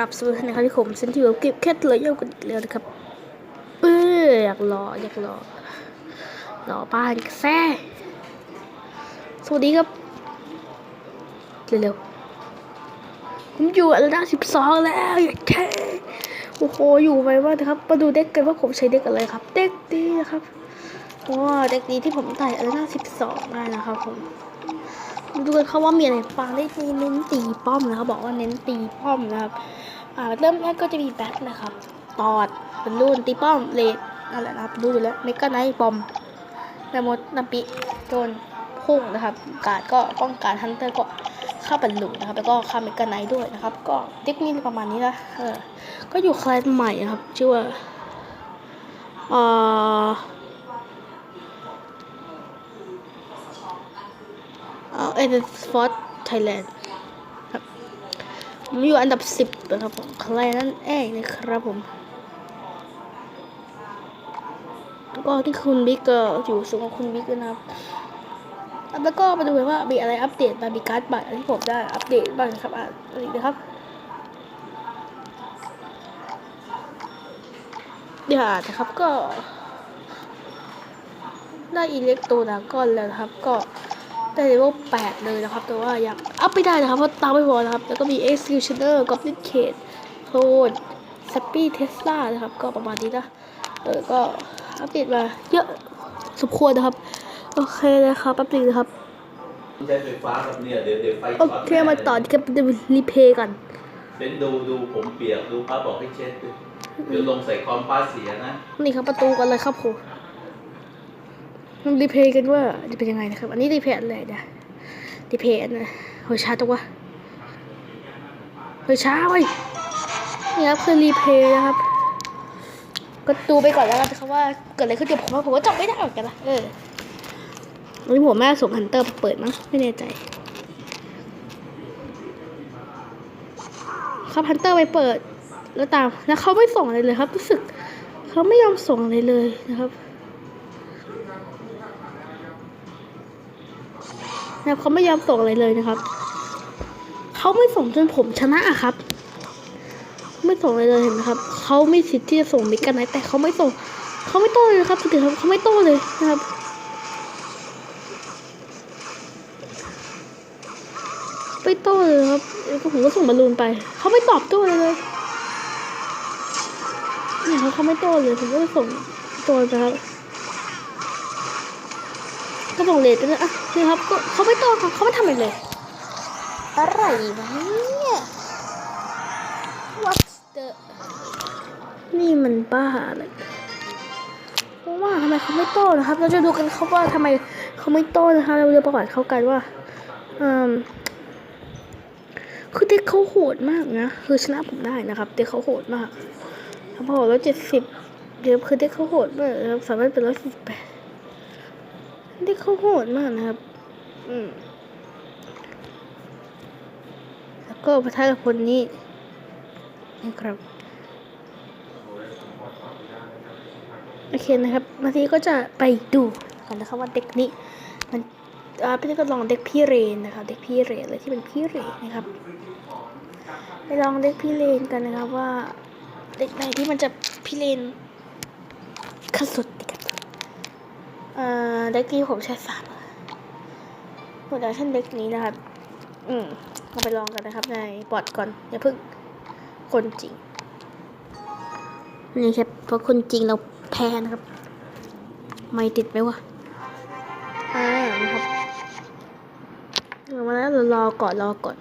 รับสวัสดีนะครับที่ผมเซนติวเก็บแค่เลยยาวกันเร็วนะครับเอออยากรออยากรอรอป้านแซ่สวัสดีครับเร็วๆผมอยู่อันดับสิบสองแล้วอย่าแค่โอ้โหอยู่ไปว่างนะครับมาดูเด็กกันว่าผมใช้เด็กอะไรครับ เด็กดีนะครับว้าเด็กดีที่ผมไต่อันดับสิบสองได้นะครับผม ดูกันเขาว่ามีอะไรบ้างได้มีเน้นตีป้อมนะครับบอกว่าเน้นตีป้อมนะครับอ่าเริ่มแรกก็จะมีแบทนะครับตอดเป็นรุ่นตีป้อมเลดนั่นแหละนะครับดูอยู่แล้วเมกาไนท์บอมแมมมดนาปิโจนพุ่งนะครับ การก็ป้องกันฮันเตอร์ก็ฆ่าบรรลุนะครับ แล้วก็ฆ่าเมกาไนท์ด้วยนะครับ ก็เด็กนี้ประมาณนี้นะเออก็อยู่คลาสใหม่นะครับ ชื่อว่าเอ่อ เอเดนสปอร์ตไทยแลนด์ครับผมอยู่อันดับสิบนะครับผมใครนั่นเองนะครับผม ก็ที่คุณบิ๊กก็อยู่สูงกว่าคุณบิ๊กนะครับ แล้วก็มาดูกันว่ามีอะไรอัปเดตมามีการ์ดบัตรที่ผมได้อัปเดตบ้างนะครับอะไรนะครับเดี๋ยวนะครับก็ได้อิเล็กโตดากอนแล้วครับก็ ได้เลเวล8เลยนะครับ แต่ว่ายังอัพไม่ได้นะครับ เพราะตามไม่พอนะครับ แล้วก็มี Executioner Goblin Cage โทน Sappy Tesla นะครับ ก็ประมาณนี้นะ เออ ก็อัปเดตมาเยอะสมควรนะครับ โอเคนะครับแป๊บนึงนะครับใช้ไฟฟ้าแบบเนี่ยเดี๋ยวเดี๋ยวไฟโอช็อตเคมาต่อที่กับรีเพย์กันเน้นดูดูผมเปียกดูป้าบอกให้เช็ดดูเดี๋ยวลงใส่คอมป้าเสียนะ นี่ครับประตูกันเลยครับผม รีเพย์กันว่าจะเป็นยังไงนะครับ อันนี้รีเพย์อะไรนะรีเพย์นะเฮ้ยช้าจัวะเฮ้ยช้าเว้นี่ครับคือรีเพย์นะครับก็ดูไปก่อนแล้วกันนะครับว่าเกิดอะไรขึ้นกับผมผมก็จำไม่ได้เหมือนกันละเออนนี้ผมแม่ส่งฮันเตอร์ไปเปิดมั้งไม่แน่ใจ ครับฮันเตอร์ไปเปิดแล้วตามแล้วเขาไม่ส่งอะไรเลยครับรู้สึกเขาไม่ยอมส่งอะไรเลยนะครับ นะครับเขาไม่ยอมส่งอะไรเลยนะครับเขาไม่ส่งจนผมชนะอะครับ ไม่ส่งอะไรเลยเห็นไหมครับเขาไม่สิทธิ์ที่จะส่งมิกันไหนแต่เขาไม่ส่งเขาไม่โต้เลยนะครับสุดท้ายเขาไม่โต้เลยนะครับไม่โต้เลยครับแล้วผมก็ส่งบอลลูนไปเขาไม่ตอบโต้เลยเลยเนี่ยเขาเขาไม่โต้เลยผมก็ส่งโต้ไปครับ ก็ส่งเลทไปเลยอะนี่ครับก็เขาไม่โต้ครับเขาไม่ทำอะไรเลยอะไรวะเนี่ย What the นี่มันบ้าอะไรเพราะว่าทำไมเขาไม่โต้นะครับ เราจะดูกันเขาว่าทำไมเขาไม่โต้นะคะเราจะประวัติเขากันว่าอืมคือเด็กเขาโหดมากนะ คือชนะผมได้นะครับ เด็กเขาโหดมากทั้งพอร้อยเจ็ดสิบเดี๋ยวคือเด็กเขาโหดมากนะครับสามารถเป็นร้อยสิบแปด เด็กเขาโหดมากนะครับ อืม แล้วก็ประทะกับคนนี้นะครับโอเคนะครับมาทีก็จะไปดูกันนะครับว่าเด็กนี้ มันอ่าพี่ก็ลองเด็กพี่เรนนะคะเด็กพี่เรนอะไรที่เป็นพี่เรนนะครับ ไปลองเด็กพี่เลนกันนะครับว่า เด็กไหนที่มันจะพี่เลนขั้นสุด เด็กที่ผมใช้สามโปรดักชั่นเด็กนี้นะครับ อืมเราไปลองกันนะครับ ในบอดก่อน อย่าเพิ่งคนจริง นี่ครับเพราะคนจริงเราแพ้นะครับ ไม่ติดไหมวะ อ่านะครับเอามาแล้วเรารอก่อนรอก่อน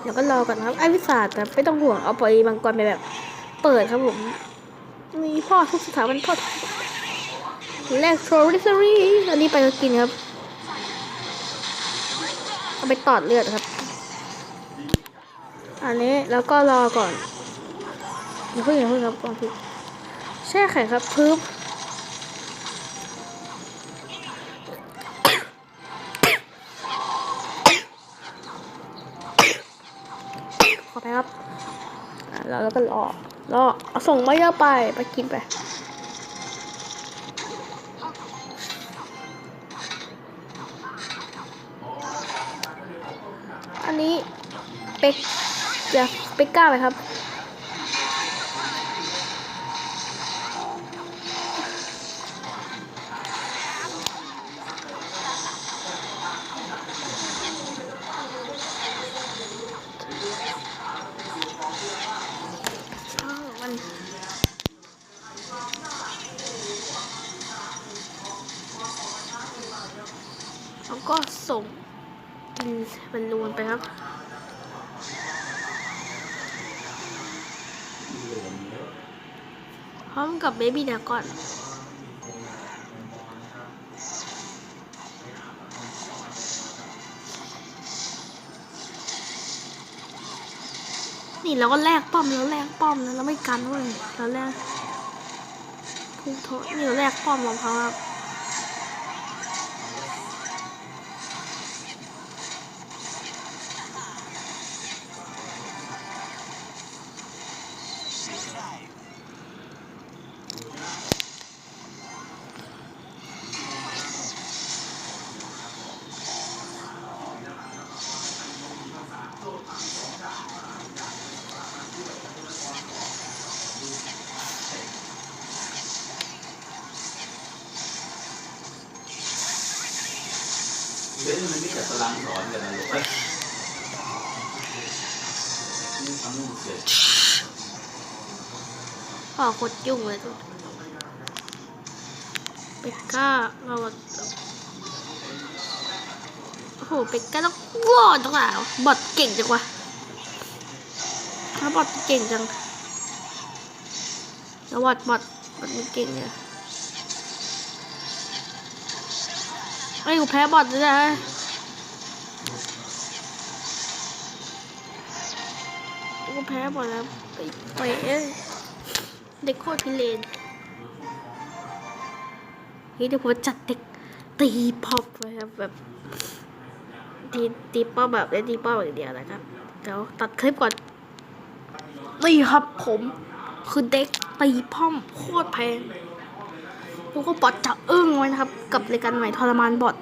เดี๋ยวก็รอก่อนครับไอ้วิสาแต่ไม่ต้องห่วงเอาไปมังกรไปแบบ เปิดครับผมมีพ่อทุกสถาบันพ่อแรกโทรลิสรีอันนี้ไปก็กินครับ เอาไปตอดเลือดครับ อันนี้แล้วก็รอก่อนอย่าเพิ่งอย่าเพิ่งครับกอนพี่แช่แข็งครับพึบ ครับแล้วเราก็รอรออส่งไม่เยอะไปไปกินไปอันนี้เป็กจะเป็กกล้าไหมครับ ก็ส่งกินมันนูนไปครับพร้อมกับเบบี้ดาก่อนนี่เราก็แลกป้อมเราแลกป้อมนะเราไม่กันเว้ยเราแลกพุ่งโทษนี่เราแลกป้อมของเขาครับ ดี๋ยวนี้มังสอนกันนะลูกนี่ทำให้มันเสร็จพ่อโคตรยุ่งเลยทุกเป็กก้าเราโอ้โหเป็กก้าต้องวอดตรงไหนวบอทเก่งจังวะถ้าบอทเก่งจังแล้วบอทบอทบอทมันเก่งเนี่ยไอ้กูแพ้บอทเลยนะ กูแพ้บอทแล้วไปไปเอ้ยเด็กโคตรพิเรนนี่เดี๋ยวผมจัดเด็กตีพอปไว้ครับแบบตีตีป้อมแบบเล่นตีป้อมอย่างเดียวนะครับเดี๋ยวตัดคลิปก่อนนี่ครับผมคือเด็กตีป้อมโคตรแพงแล้วก็บอทจะอึ้งไว้นะครับ กับรายการใหม่ทรมานบอท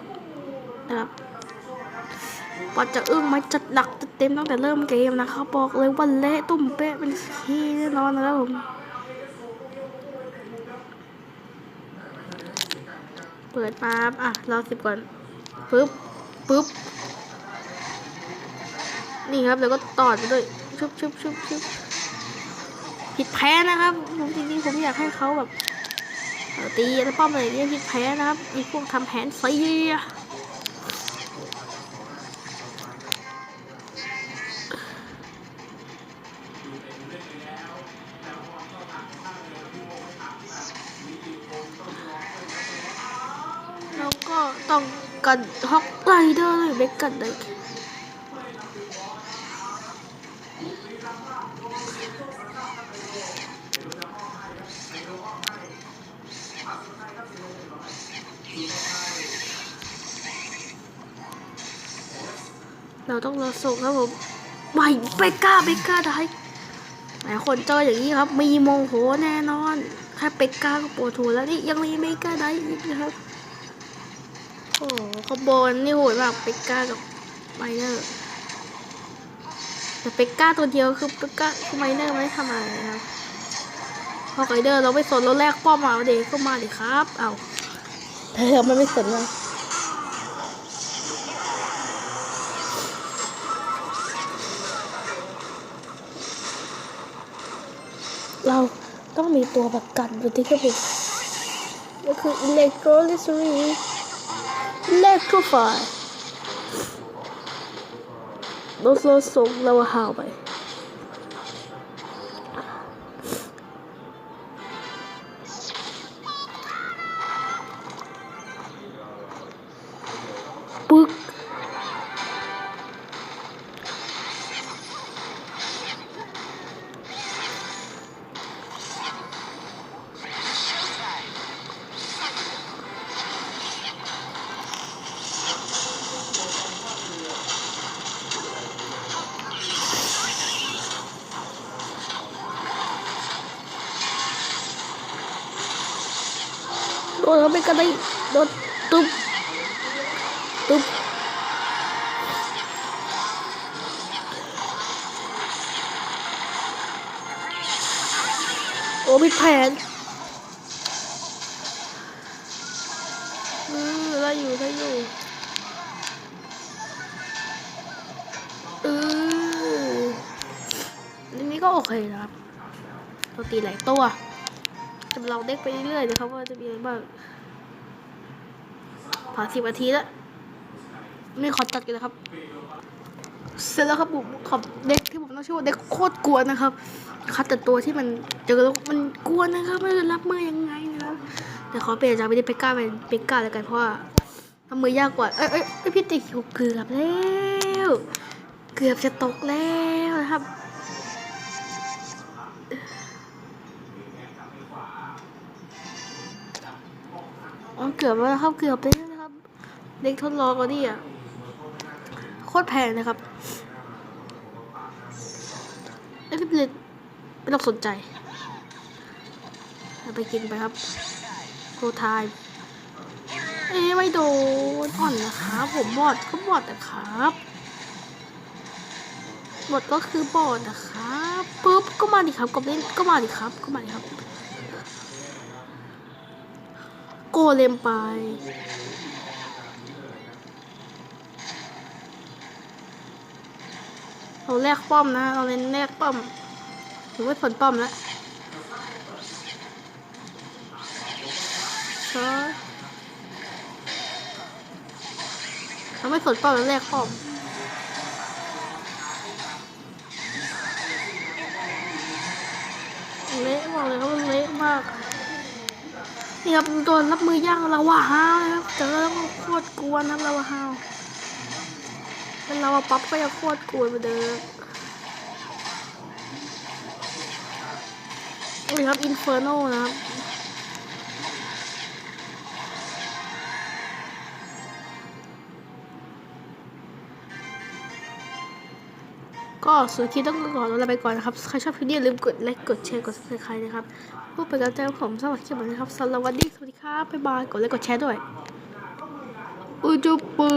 นะครับ บอทจะอึ้งไหมจัดหนักจัดเต็มตั้งแต่เริ่มเกมนะครับบอกเลยว่าเละตุ่มเป๊ะเป็นขี้แน่นอนนะครับผมเปิดมาครับอะรอสิบก่อนปึ๊บปึ๊บนี่ครับแล้วก็ต่อไปด้วยชุบชุบชุบชุบผิดแพ้นะครับผมจริงๆผมอยากให้เขาแบบตีอะไรป้อมอะไรเงี้ยผิดแพ้นะครับมีพวกทำแผนเสีย ต้องกันฮอกไรเดอร์เลยเบกกันเลยเราต้องรอส่งครับผมไม่เบก้าเบก้าได้หลายคนเจออย่างนี้ครับ มีโมโหแน่นอน แค่เบก้าก็ปวดหัวแล้วนี่ยังมีเบกก้าได้อีกนะครับ โอ้โหคอมโบนนี่โหดมากเปกก้ากับไมเนอร์แต่เปกก้าตัวเดียวคือเปกก้าคือไมเนอร์ไม่ทำอะไรนะครับพอไกเดอร์เราไม่สนเราแลกป้อมมาเด็กก็มาดิครับเอาเธอมันไม่สนเลยเราต้องมีตัวประกันอยู่ที่เครื่องบินก็คือ electrolysis electrify รถรถส่งเราห่าวไปปึ๊ก ดนเขาไปกันได้โดนตุ๊บตุ๊บโอ้มีแผนอือได้อยู่ได้อยู่อือนี่ก็โอเคนะครับตัวตีหลายตัว จะลองเด็กไปเรื่อยๆนะครับว่าจะมีอะไรบ้างผ่านสิบนาทีแล้วไม่ขอตัดกันนะครับ เสร็จแล้วครับผมขอบเด็กที่ผมต้องชื่อว่าเด็กโคตรกลัวนะครับคัดแต่ตัวที่มันเจอแล้วมันกลัวนะครับไม่รู้รับมือยังไงนะครับแต่ขอเปลี่ยนจากไม่ได้เปกก้าเป็นเปกก้าแล้วกันเพราะว่ารับมือยากกว่าเอ้ยเอ้ยเอ้ยพี่ติ๊กเกือบแล้ว เกือบจะตกแล้วนะครับ เกือบแล้วครับเกือบไปแล้วนะครับ เด็กทดลองก็ดีอะโคตรแพงนะครับไม่เป็นไรไม่ต้องสนใจเอาไปกินไปครับโคทายเอ้ไม่โดนอ่อนนะครับผมบอดก็บอดนะครับบอดก็คือบอดนะครับปุ๊บก็มาดิครับกบเล่นก็มาดิครับก็มาดิครับ เลมไป เราแลกป้อมนะ เราเล่นแลกป้อมหรือว่าผลป้อมแล้วเชิญเราไม่ผลป้อมแล้วแลกป้อม นี่ครับตัวรับมือย่างเราว่าฮาวนะครับแต่เราก็โคตรกวนะครับเราว่าฮาวเป็นเราว่าปั๊บก็ยังโคตรกวนเหมือนเดิมนี่ครับอินเฟอร์โนนะครับ ก็สุดคลิปต้องก่อนลาไปก่อนนะครับ ใครชอบคลิปนี้อย่าลืมกดไลค์ กดแชร์ กด subscribe นะครับพูดไปกันใจผมสวัสดีครับ สวัสดี สวัสดีครับ บ๊ายบาย กดไลค์ กดแชร์ด้วยอุจุปู